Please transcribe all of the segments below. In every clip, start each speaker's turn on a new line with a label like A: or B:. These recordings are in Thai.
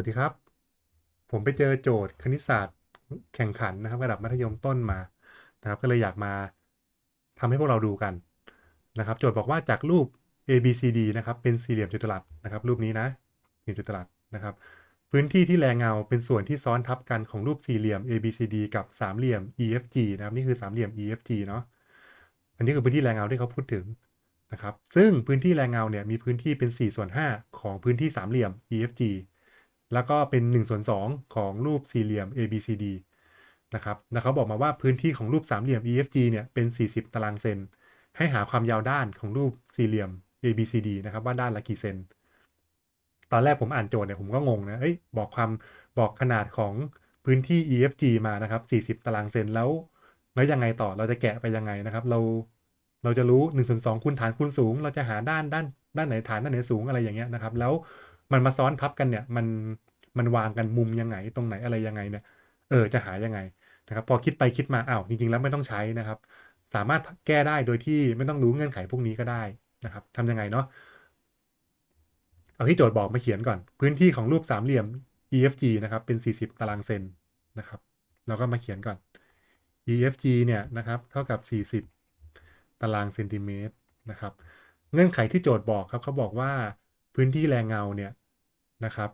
A: วัสดีครับ ผมไปเจอโจทย์คณิตศาสตร์แข่งขันนะครับ ระดับมัธยมต้นมานะครับ ก็เลยอยากมาทำให้พวกเราดูกันนะครับ โจทย์บอกว่าจากรูป A B C D นะครับ เป็นสี่เหลี่ยมจัตุรัสนะครับ รูปนี้นะสี่เหลี่ยมจัตุรัสนะครับ พื้นที่ที่แรงเงาเป็นส่วนที่ซ้อนทับกันของรูปสี่เหลี่ยม A B C D กับสามเหลี่ยม E F G นะครับนี่คือสามเหลี่ยม E F G เนาะอันนี้คือพื้นที่แรงเงาที่เขาพูดถึงนะครับ ซึ่งพื้นที่แรงเงาเนี่ยมีพื้นที่เป็น4ส่วน5ของพื้นที่สามเหลี่ยม EFG แล้วก็เป็น1ส่วน2ของรูปสี่เหลี่ยม ABCD นะครับแล้วเขาบอกมาว่าพื้นที่ของรูปสามเหลี่ยม EFG เนี่ยเป็น 40 ตารางเซน ให้หาความยาวด้านของรูปสี่เหลี่ยม ABCD นะครับว่าด้านละกี่เซน ตอนแรกผมอ่านโจทย์เนี่ยผมก็งงนะ เอ้ยบอกความบอกขนาดของพื้นที่ EFG มานะครับ 40 ตารางเซนแล้วแล้วยังไงต่อเราจะแกะไปยังไงนะครับ เราเราจะรู้1นส่วนสคูณฐานคูณสูง เราจะหาด้านด้านด้านไหนฐานด้านไหนสูงอะไรอย่างเงี้ยนะครับ แล้ว มันมาซ้อนทับกันเนี่ย มันมันวางกันมุมยังไง ตรงไหนอะไรยังไงเนี่ย เออจะหายังไงนะครับ พอคิดไปคิดมาอ้าวจริงๆแล้วไม่ต้องใช้นะครับ สามารถแก้ได้โดยที่ไม่ต้องรู้เงื่อนไขพวกนี้ก็ได้นะครับทำยังไงเนาะเอาที่โจทย์บอกมาเขียนก่อน พื้นที่ของรูปสามเหลี่ยม EFG นะครับเป็น 40 ตารางเซนนะครับเราก็มาเขียนก่อน EFG เนี่ยนะครับเท่ากับ 40 ตารางเซนติเมตรนะครับ เงื่อนไขที่โจทย์บอกครับเขาบอกว่าพื้นที่แรงเงาเนี่ย นะครับ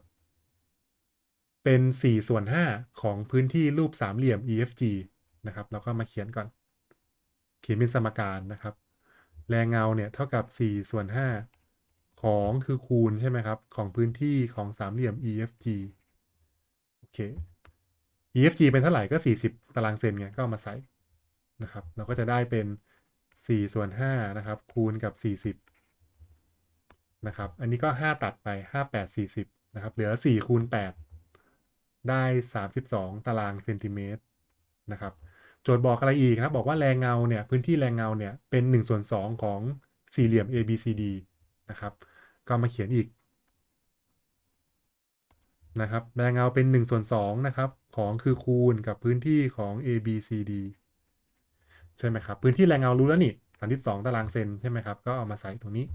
A: เป็น4ส่วน5ของพื้นที่รูปสามเหลี่ยม EFG นะครับเราก็มาเขียนก่อน เขียนเป็นสมการนะครับ แรงเงาเนี่ยเท่ากับ4ส่วน5ของคือคูณใช่ไหมครับ ของพื้นที่ของสามเหลี่ยม EFG โอเค EFG เป็นเท่าไหร่ก็ 40 ตารางเซนไงก็ามาใส่นะครับ เราก็จะได้เป็น4ส่วน5นะครับ คูณกับ 40 นะครับ อันนี้ก็ 5 ตัดไป 5 8 40 นะครับ เหลือ4คูณ8ได้ 32 ตารางเซนติเมตรนะครับ โจทย์บอกอะไรอีกครับบอกว่าแรงเงาเนี่ยพื้นที่แรงเงาเนี่ยเป็น1ส่วน2ของสี่เหลี่ยม ABCD นะครับ ก็มาเขียนอีกนะครับแรงเงาเป็น 1 ส่วน2นะครับ ของคือคูณกับพื้นที่ของ ABCD ใช่ไหมครับ พื้นที่แรงเงารู้แล้วนี่32ตารางเซนใช่ไหมครับ ก็เอามาใส่ตรงนี้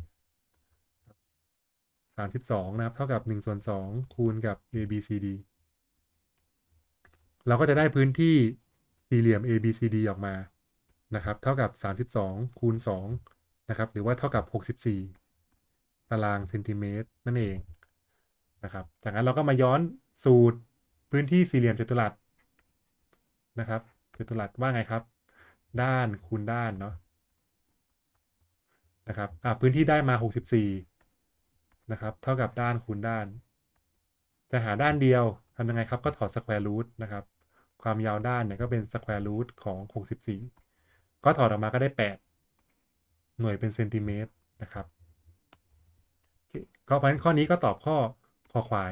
A: 32 นะครับ เท่ากับ 1 ส่วน 2 คูณกับ ABCD เราก็จะได้พื้นที่สี่เหลี่ยม ABCD ออกมานะครับ เท่ากับ 32 คูณ 2 นะครับ หรือว่าเท่ากับ 64 ตารางเซนติเมตรนั่นเองนะครับ จากนั้นเราก็มาย้อนสูตรพื้นที่สี่เหลี่ยมจัตุรัสนะครับจัตุรัสว่าไงครับ ด้านคูณด้านเนาะนะครับอ่าพื้นที่ได้มา 64 นะครับ เท่ากับด้านคูณด้านจะหาด้านเดียวทำยังไงครับ ก็ถอดสแควร์รูทนะครับ ความยาวด้านเนี่ยก็เป็นสแควร์รูทของ 64 ก็ถอดออกมาก็ได้ 8 หน่วยเป็นเซนติเมตรนะครับก็เพราะฉะนั้นข้อนี้ก็ตอบข้อคอควาย